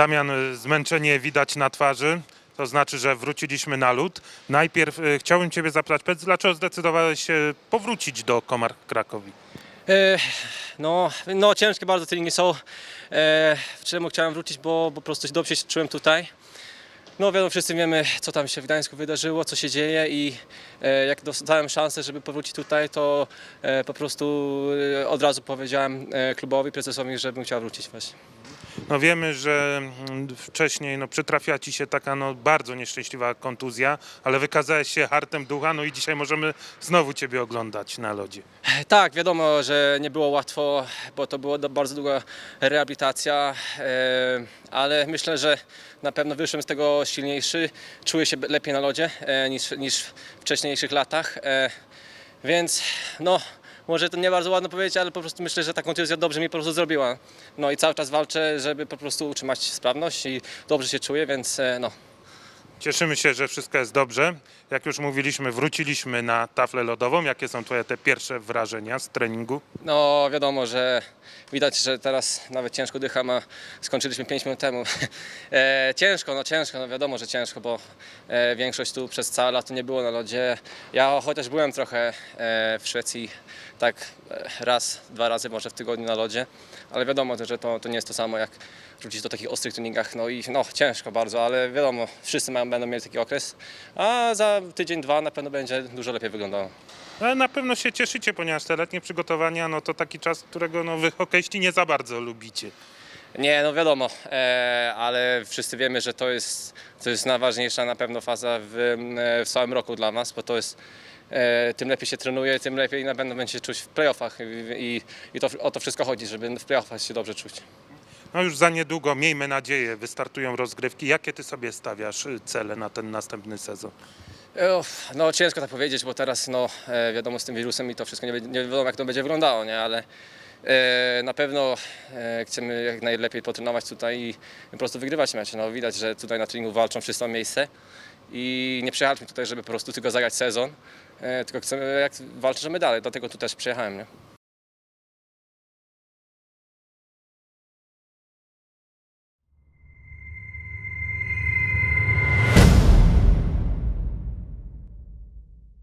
Damian, y, zmęczenie widać na twarzy. To znaczy, że wróciliśmy na lód. Najpierw y, chciałbym Ciebie zapytać, dlaczego zdecydowałeś się powrócić do Komar Krakowi? E, no, no, ciężkie bardzo treningi są. E, czemu chciałem wrócić, bo, bo po prostu dobrze się czułem tutaj. No wiadomo, wszyscy wiemy, co tam się w Gdańsku wydarzyło, co się dzieje i e, jak dostałem szansę, żeby powrócić tutaj, to e, po prostu e, od razu powiedziałem e, klubowi, prezesowi, że bym chciał wrócić właśnie. No wiemy, że mm, wcześniej no, przytrafia Ci się taka no, bardzo nieszczęśliwa kontuzja, ale wykazałeś się hartem ducha, no i dzisiaj możemy znowu Ciebie oglądać na lodzie. Tak, wiadomo, że nie było łatwo, bo to była bardzo długa rehabilitacja, e, ale myślę, że na pewno wyszłem z tego silniejszy, czuję się lepiej na lodzie e, niż, niż w wcześniejszych latach, e, więc no, może to nie bardzo ładno powiedzieć, ale po prostu myślę, że ta kontuzja dobrze mi po prostu zrobiła. No i cały czas walczę, żeby po prostu utrzymać sprawność i dobrze się czuję, więc e, no, Cieszymy się, że wszystko jest dobrze. Jak już mówiliśmy, wróciliśmy na taflę lodową. Jakie są Twoje te pierwsze wrażenia z treningu? No wiadomo, że widać, że teraz nawet ciężko dycham, a skończyliśmy 5 minut temu. E, ciężko, no ciężko, no wiadomo, że ciężko, bo e, większość tu przez całe lato nie było na lodzie. Ja chociaż byłem trochę e, w Szwecji, tak e, raz, dwa razy może w tygodniu na lodzie, ale wiadomo, że to, to nie jest to samo jak wrócić do takich ostrych treningach, no i no ciężko bardzo, ale wiadomo, wszyscy mają, będą mieli taki okres, a za tydzień, dwa na pewno będzie dużo lepiej wyglądało. Ale na pewno się cieszycie, ponieważ te letnie przygotowania no, to taki czas, którego no, Wy hokeiści nie za bardzo lubicie. Nie, no wiadomo, e, ale wszyscy wiemy, że to jest, to jest najważniejsza na pewno faza w, e, w całym roku dla nas, bo to jest e, tym lepiej się trenuje, tym lepiej na pewno będzie się czuć w playoffach i, i, i to, o to wszystko chodzi, żeby w playoffach się dobrze czuć. No już za niedługo, miejmy nadzieję, wystartują rozgrywki. Jakie Ty sobie stawiasz y, cele na ten następny sezon? No ciężko tak powiedzieć, bo teraz no e, wiadomo z tym wirusem i to wszystko nie, nie wiadomo jak to będzie wyglądało, nie, ale e, na pewno e, chcemy jak najlepiej potrenować tutaj i po prostu wygrywać mecze. No widać, że tutaj na treningu walczą wszyscy o miejsce i nie przyjechaliśmy tutaj, żeby po prostu tylko zagrać sezon, e, tylko chcemy jak walczyć o medale, dlatego tu też przyjechałem, nie?